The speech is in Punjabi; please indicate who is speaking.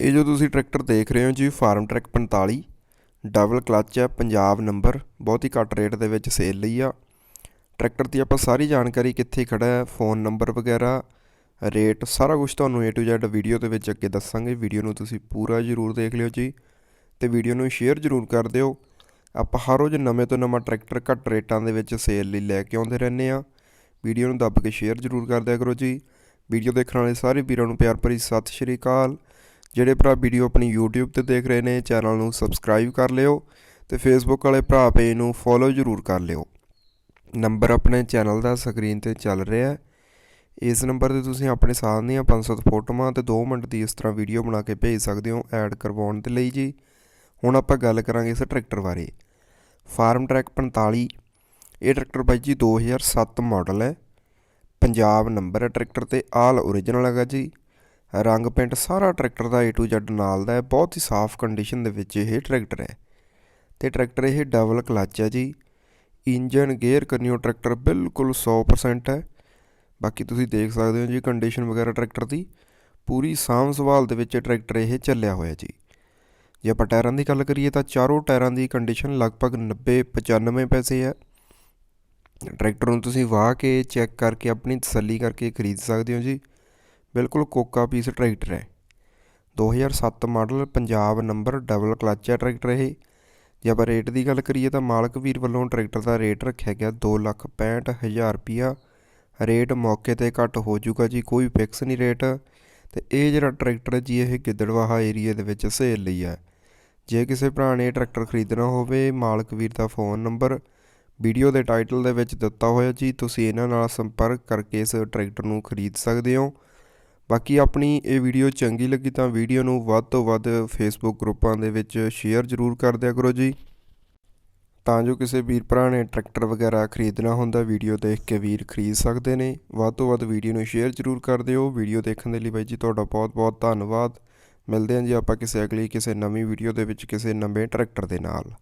Speaker 1: ਇਹ ਜੋ ਤੁਸੀਂ ਟਰੈਕਟਰ ਦੇਖ ਰਹੇ ਹੋ ਜੀ, ਫਾਰਮ ਟਰੈਕ 45 ਡਬਲ ਕਲੱਚ ਹੈ, ਪੰਜਾਬ ਨੰਬਰ, ਬਹੁਤ ਹੀ ਘੱਟ ਰੇਟ ਦੇ ਵਿੱਚ ਸੇਲ ਲਈ ਆ। ਟਰੈਕਟਰ ਦੀ ਆਪਾਂ ਸਾਰੀ ਜਾਣਕਾਰੀ ਕਿੱਥੇ ਖੜਾ ਹੈ, ਫੋਨ ਨੰਬਰ ਵਗੈਰਾ, ਰੇਟ, ਸਾਰਾ ਕੁਝ ਤੁਹਾਨੂੰ A to Z ਵੀਡੀਓ ਦੇ ਵਿੱਚ ਅੱਗੇ ਦੱਸਾਂਗੇ। ਵੀਡੀਓ ਨੂੰ ਤੁਸੀਂ ਪੂਰਾ ਜ਼ਰੂਰ ਦੇਖ ਲਿਓ ਜੀ ਤੇ ਵੀਡੀਓ ਨੂੰ ਸ਼ੇਅਰ ਜ਼ਰੂਰ ਕਰ ਦਿਓ। ਆਪਾਂ ਹਰ ਰੋਜ਼ ਨਵੇਂ ਤੋਂ ਨਵਾਂ ਟਰੈਕਟਰ ਘੱਟ ਰੇਟਾਂ ਦੇ ਵਿੱਚ ਸੇਲ ਲਈ ਲੈ ਕੇ ਆਉਂਦੇ ਰਹਿੰਦੇ ਆ ਵੀਡੀਓ ਨੂੰ ਦੱਬ ਕੇ ਸ਼ੇਅਰ ਜ਼ਰੂਰ ਕਰ ਦਿਆ ਕਰੋ ਜੀ। ਵੀਡੀਓ ਦੇਖਣ ਵਾਲੇ ਸਾਰੇ ਵੀਰਾਂ ਨੂੰ ਪਿਆਰ ਭਰੀ ਸਤਿ ਸ਼੍ਰੀ ਅਕਾਲ। ਜਿਹੜੇ ਭਰਾ ਵੀਡੀਓ ਆਪਣੀ YouTube ਤੇ ਦੇਖ ਰਹੇ ਨੇ, ਚੈਨਲ ਨੂੰ ਸਬਸਕ੍ਰਾਈਬ ਕਰ ਲਿਓ ਤੇ Facebook ਵਾਲੇ ਭਰਾ ਪੇਜ ਨੂੰ ਫੋਲੋ ਜ਼ਰੂਰ ਕਰ ਲਿਓ। ਨੰਬਰ ਆਪਣੇ ਚੈਨਲ ਦਾ ਸਕਰੀਨ ਤੇ ਚੱਲ ਰਿਹਾ ਹੈ। ਇਸ ਨੰਬਰ ਤੇ ਤੁਸੀਂ ਆਪਣੇ ਸਾਥ ਦੀਆਂ 500 ਫੋਟੋਆਂ ਤੇ 2 ਮਿੰਟ ਦੀ ਇਸ ਤਰ੍ਹਾਂ ਵੀਡੀਓ ਬਣਾ ਕੇ ਭੇਜ ਸਕਦੇ ਹੋ ਐਡ ਕਰਵਾਉਣ ਦੇ ਲਈ ਜੀ। ਹੁਣ ਆਪਾਂ ਗੱਲ ਕਰਾਂਗੇ ਇਸ ਟਰੈਕਟਰ ਬਾਰੇ। ਫਾਰਮ ਟਰੈਕ 45 ਇਹ ਟਰੈਕਟਰ ਬਾਈ ਜੀ 2007 ਮਾਡਲ ਹੈ। ਪੰਜਾਬ ਨੰਬਰ ਹੈ ਟਰੈਕਟਰ ਤੇ ਆਲ ਓਰੀਜਨਲ ਹੈਗਾ ਜੀ। ਰੰਗ ਪੈਂਟ ਸਾਰਾ ਟਰੈਕਟਰ ਦਾ A to Z ਨਾਲ ਦਾ ਹੈ, ਬਹੁਤ ਹੀ ਸਾਫ਼ ਕੰਡੀਸ਼ਨ ਦੇ ਵਿੱਚ ਇਹ ਟਰੈਕਟਰ ਹੈ। ਤੇ ਟਰੈਕਟਰ ਇਹ ਡਬਲ ਕਲੱਚ ਹੈ ਜੀ। ਇੰਜਨ ਗੇਅਰ ਕਰਨਿਓ ਟਰੈਕਟਰ ਬਿਲਕੁਲ 100% ਹੈ। ਬਾਕੀ ਤੁਸੀਂ ਦੇਖ ਸਕਦੇ ਹੋ ਜੀ ਕੰਡੀਸ਼ਨ ਵਗੈਰਾ ਟਰੈਕਟਰ ਦੀ। ਪੂਰੀ ਸਾਂਭ ਸੰਭਾਲ ਦੇ ਵਿੱਚ ਟਰੈਕਟਰ ਇਹ ਚੱਲਿਆ ਹੋਇਆ ਜੀ। ਜੇ ਆਪਾਂ ਟਾਇਰਾਂ ਦੀ ਗੱਲ ਕਰੀਏ ਤਾਂ ਚਾਰੋਂ ਟਾਇਰਾਂ ਦੀ ਕੰਡੀਸ਼ਨ ਲਗਭਗ 90 95 ਪੈਸੇ ਹੈ। ਟਰੈਕਟਰ ਨੂੰ ਤੁਸੀਂ ਵਾਹ ਕੇ ਚੈੱਕ ਕਰਕੇ ਆਪਣੀ ਤਸੱਲੀ ਕਰਕੇ ਖਰੀਦ ਸਕਦੇ ਹੋ ਜੀ। ਬਿਲਕੁਲ ਕੋਕਾ ਪੀਸ ਟਰੈਕਟਰ ਹੈ। 2007 model Punjab number double clutch ਹੈ ਟਰੈਕਟਰ ਇਹ। ਜੇ ਆਪਾਂ ਰੇਟ ਦੀ ਗੱਲ ਕਰੀਏ ਤਾਂ ਮਾਲਕ ਵੀਰ ਵੱਲੋਂ ਟਰੈਕਟਰ ਦਾ ਰੇਟ ਰੱਖਿਆ ਗਿਆ 265000 ਰੁਪਿਆ ਰੇਟ ਮੌਕੇ ਤੇ ਘੱਟ ਹੋ ਜਾਊਗਾ ਜੀ, ਕੋਈ ਫਿਕਸ ਨਹੀਂ ਰੇਟ। ਤੇ ਇਹ ਜਿਹੜਾ ਟਰੈਕਟਰ ਜੀ, ਇਹ ਗਿੱਦੜਵਾਹਾ ਏਰੀਆ ਦੇ ਵਿੱਚ ਸੇਲ ਲਈ ਹੈ। ਜੇ ਕਿਸੇ ਭਰਾ ਨੇ ਇਹ ਟਰੈਕਟਰ ਖਰੀਦਣਾ ਹੋਵੇ, ਮਾਲਕ ਵੀਰ ਦਾ ਫੋਨ ਨੰਬਰ ਵੀਡੀਓ ਦੇ ਟਾਈਟਲ ਦੇ ਵਿੱਚ ਦਿੱਤਾ ਹੋਇਆ ਜੀ, ਤੁਸੀਂ ਇਹਨਾਂ ਨਾਲ ਸੰਪਰਕ ਕਰਕੇ ਇਸ ਟਰੈਕਟਰ ਨੂੰ ਖਰੀਦ ਸਕਦੇ ਹੋ। ਬਾਕੀ ਆਪਣੀ ਇਹ ਵੀਡੀਓ ਚੰਗੀ ਲੱਗੀ ਤਾਂ ਵੀਡੀਓ ਨੂੰ ਵੱਧ ਤੋਂ ਵੱਧ ਫੇਸਬੁੱਕ ਗਰੁੱਪਾਂ ਦੇ ਵਿੱਚ ਸ਼ੇਅਰ ਜ਼ਰੂਰ ਕਰ ਦਿਆ ਕਰੋ ਜੀ। ਤਾਂ ਜੋ ਕਿਸੇ ਵੀਰ ਭਰਾ ਨੇ ਟਰੈਕਟਰ ਵਗੈਰਾ ਖਰੀਦਣਾ ਹੁੰਦਾ, ਵੀਡੀਓ ਦੇਖ ਕੇ ਵੀਰ ਖਰੀਦ ਸਕਦੇ ਨੇ। ਵੱਧ ਤੋਂ ਵੱਧ ਵੀਡੀਓ ਨੂੰ ਸ਼ੇਅਰ ਜ਼ਰੂਰ ਕਰ ਦਿਓ। ਵੀਡੀਓ ਦੇਖਣ ਦੇ ਲਈ ਬਾਈ ਜੀ ਤੁਹਾਡਾ ਬਹੁਤ ਬਹੁਤ ਧੰਨਵਾਦ। ਮਿਲਦੇ ਹਾਂ ਜੀ ਆਪਾਂ ਕਿਸੇ ਅਗਲੀ, ਕਿਸੇ ਨਵੀਂ ਵੀਡੀਓ ਦੇ ਵਿੱਚ, ਕਿਸੇ ਨਵੇਂ ਟਰੈਕਟਰ ਦੇ ਨਾਲ।